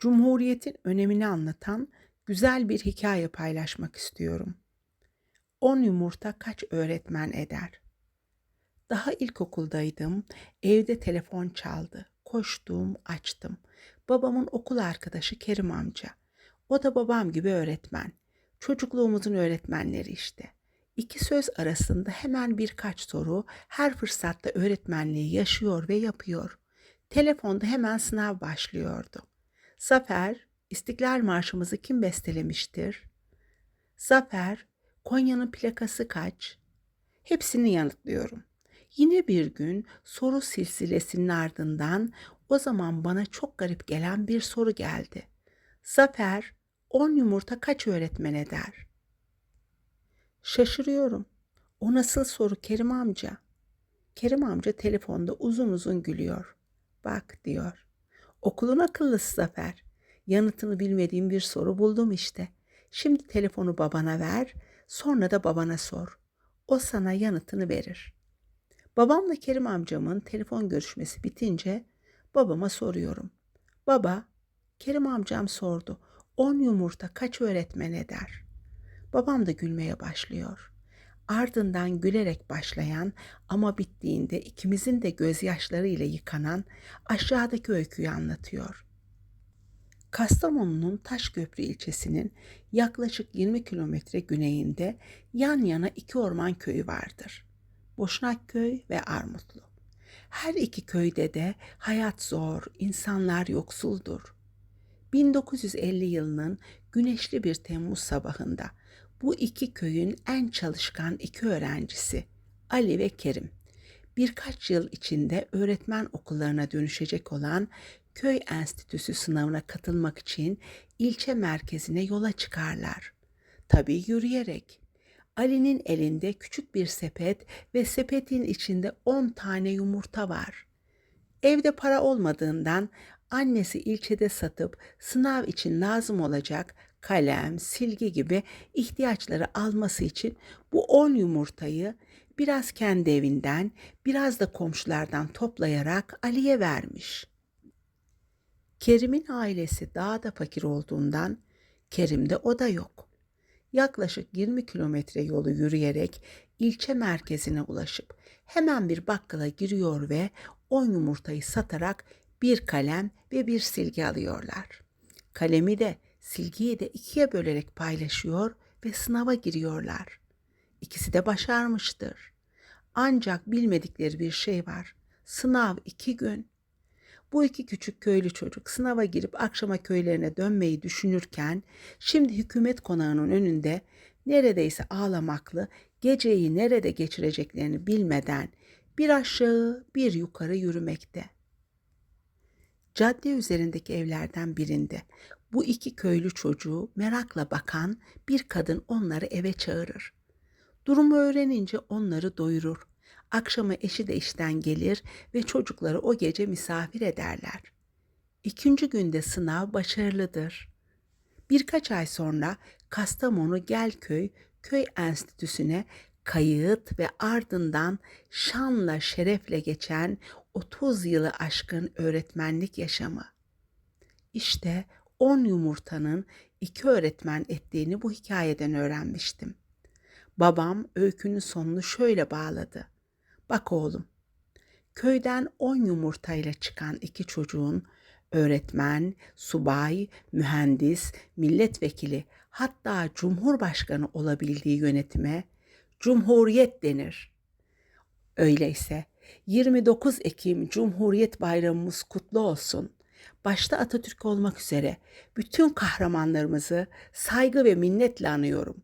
Cumhuriyetin önemini anlatan güzel bir hikaye paylaşmak istiyorum. 10 yumurta kaç öğretmen eder? Daha ilkokuldaydım. Evde telefon çaldı. Koştum, açtım. Babamın okul arkadaşı Kerim amca. O da babam gibi öğretmen. Çocukluğumuzun öğretmenleri işte. İki söz arasında hemen birkaç soru her fırsatta öğretmenliği yaşıyor ve yapıyor. Telefonda hemen sınav başlıyordu. Zafer, İstiklal Marşımızı kim bestelemiştir? Zafer, Konya'nın plakası kaç? Hepsini yanıtlıyorum. Yine bir gün soru silsilesinin ardından o zaman bana çok garip gelen bir soru geldi. Zafer, 10 yumurta kaç öğretmen eder? Şaşırıyorum. O nasıl soru Kerim amca? Kerim amca telefonda uzun uzun gülüyor. Bak diyor. Okulun akıllısı Zafer. Yanıtını bilmediğim bir soru buldum işte. Şimdi telefonu babana ver, sonra da babana sor. O sana yanıtını verir. Babamla Kerim amcamın telefon görüşmesi bitince babama soruyorum. Baba, Kerim amcam sordu. 10 yumurta kaç öğretmen eder? Babam da gülmeye başlıyor. Ardından gülerek başlayan ama bittiğinde ikimizin de gözyaşlarıyla yıkanan aşağıdaki öyküyü anlatıyor. Kastamonu'nun Taşköprü ilçesinin yaklaşık 20 kilometre güneyinde yan yana iki orman köyü vardır. Boşnakköy ve Armutlu. Her iki köyde de hayat zor, insanlar yoksuldur. 1950 yılının güneşli bir Temmuz sabahında bu iki köyün en çalışkan iki öğrencisi Ali ve Kerim birkaç yıl içinde öğretmen okullarına dönüşecek olan köy enstitüsü sınavına katılmak için ilçe merkezine yola çıkarlar. Tabii yürüyerek. Ali'nin elinde küçük bir sepet ve sepetin içinde 10 tane yumurta var. Evde para olmadığından annesi ilçede satıp sınav için lazım olacak kalem, silgi gibi ihtiyaçları alması için bu 10 yumurtayı biraz kendi evinden, biraz da komşulardan toplayarak Ali'ye vermiş. Kerim'in ailesi daha da fakir olduğundan Kerim'de o da yok. Yaklaşık 20 kilometre yolu yürüyerek ilçe merkezine ulaşıp hemen bir bakkala giriyor ve 10 yumurtayı satarak bir kalem ve bir silgi alıyorlar. Kalemi de silgiyi de ikiye bölerek paylaşıyor ve sınava giriyorlar. İkisi de başarmıştır. Ancak bilmedikleri bir şey var. Sınav iki gün. Bu iki küçük köylü çocuk sınava girip akşama köylerine dönmeyi düşünürken şimdi hükümet konağının önünde neredeyse ağlamaklı geceyi nerede geçireceklerini bilmeden bir aşağı bir yukarı yürümekte. Cadde üzerindeki evlerden birinde bu iki köylü çocuğu merakla bakan bir kadın onları eve çağırır. Durumu öğrenince onları doyurur. Akşama eşi de işten gelir ve çocukları o gece misafir ederler. İkinci günde sınav başarılıdır. Birkaç ay sonra Kastamonu Gelköy Köy Enstitüsü'ne kayıt ve ardından şanla şerefle geçen 30 yılı aşkın öğretmenlik yaşamı. İşte 10 yumurtanın iki öğretmen ettiğini bu hikayeden öğrenmiştim. Babam öykünün sonunu şöyle bağladı. Bak oğlum, köyden 10 yumurtayla çıkan iki çocuğun öğretmen, subay, mühendis, milletvekili hatta cumhurbaşkanı olabildiği yönetime Cumhuriyet denir. Öyleyse 29 Ekim Cumhuriyet Bayramımız kutlu olsun. Başta Atatürk olmak üzere bütün kahramanlarımızı saygı ve minnetle anıyorum.